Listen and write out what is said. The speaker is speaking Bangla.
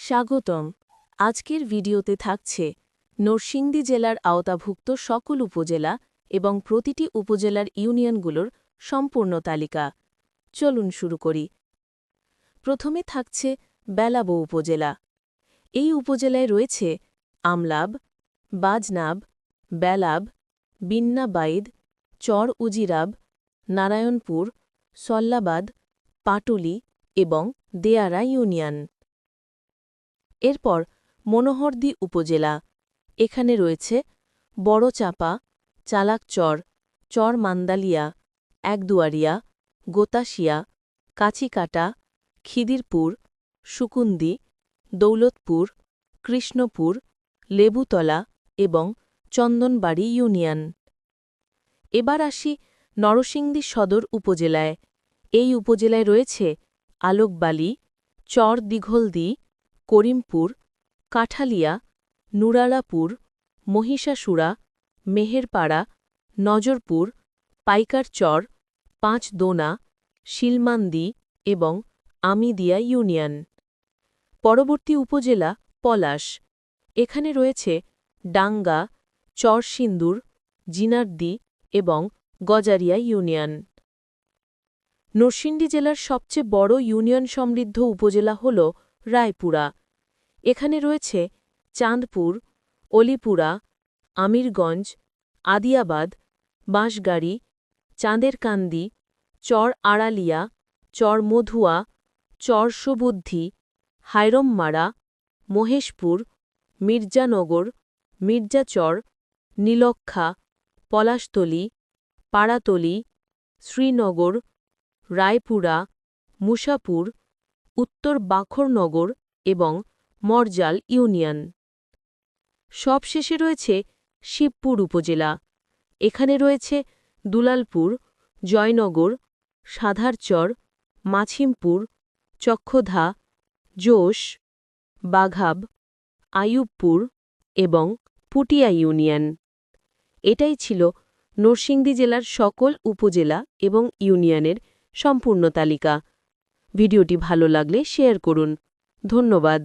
স্বাগতম। আজকের ভিডিওতে থাকছে নরসিংদী জেলার আওতাভুক্ত সকল উপজেলা এবং প্রতিটি উপজেলার ইউনিয়নগুলোর সম্পূর্ণ তালিকা। চলুন শুরু করি। প্রথমে থাকছে বেলাবো উপজেলা। এই উপজেলায় রয়েছে আমলাব, বাজনাব, বেলাব, বিন্নাবাইদ চর উজিরাব নারায়ণপুর, সল্লাবাদ, পাটুলি এবং দেয়ারা ইউনিয়ন। এরপর মনোহরদী উপজেলা। এখানে রয়েছে বড়চাপা, চালাকচর চর মান্দালিয়া একদুয়ারিয়া গোতাশিয়া কাছিকাটা, খিদিরপুর, সুকুন্দি, দৌলতপুর, কৃষ্ণপুর, লেবুতলা এবং চন্দনবাড়ি ইউনিয়ন। এবার আসি নরসিংদী সদর উপজেলায়। এই উপজেলায় রয়েছে আলোকবালি চর দিঘলদি করিমপুর, কাঠালিয়া, নুরালাপুর, মহিষাসুরা, মেহেরপাড়া, নজরপুর, পাইকারচর, পাঁচদোনা, শিলমান্দি এবং আমিদিয়া ইউনিয়ন। পরবর্তী উপজেলা পলাশ। এখানে রয়েছে ডাঙ্গা, চরসিন্দুর, জিনার্দি এবং গজারিয়া ইউনিয়ন। নরসিংদী জেলার সবচেয়ে বড় ইউনিয়ন সমৃদ্ধ উপজেলা হল রায়পুরা। এখানে রয়েছে চাঁদপুর, অলিপুরা, আমিরগঞ্জ, আদিয়াবাদ, বাঁশগাড়ি, চাঁদেরকান্দি চর আড়ালিয়া চর মধুয়া চর সুবুদ্ধি হায়রমমারা, মহেশপুর, মির্জানগর, মির্জাচর নীলক্ষা পলাশতলী, পাড়াতলি, শ্রীনগর, রায়পুরা, মুসাপুর উত্তর বাখরনগর এবং মরজাল ইউনিয়ন। সবশেষে রয়েছে শিবপুর উপজেলা। এখানে রয়েছে দুলালপুর, জয়নগর, সাধারচর, মাছিমপুর, চক্ষধা, জোশ, বাঘাব, আইয়ুবপুর এবং পুটিয়া ইউনিয়ন। এটাই ছিল নরসিংদী জেলার সকল উপজেলা এবং ইউনিয়নের সম্পূর্ণ তালিকা। ভিডিওটি ভালো লাগলে শেয়ার করুন। ধন্যবাদ।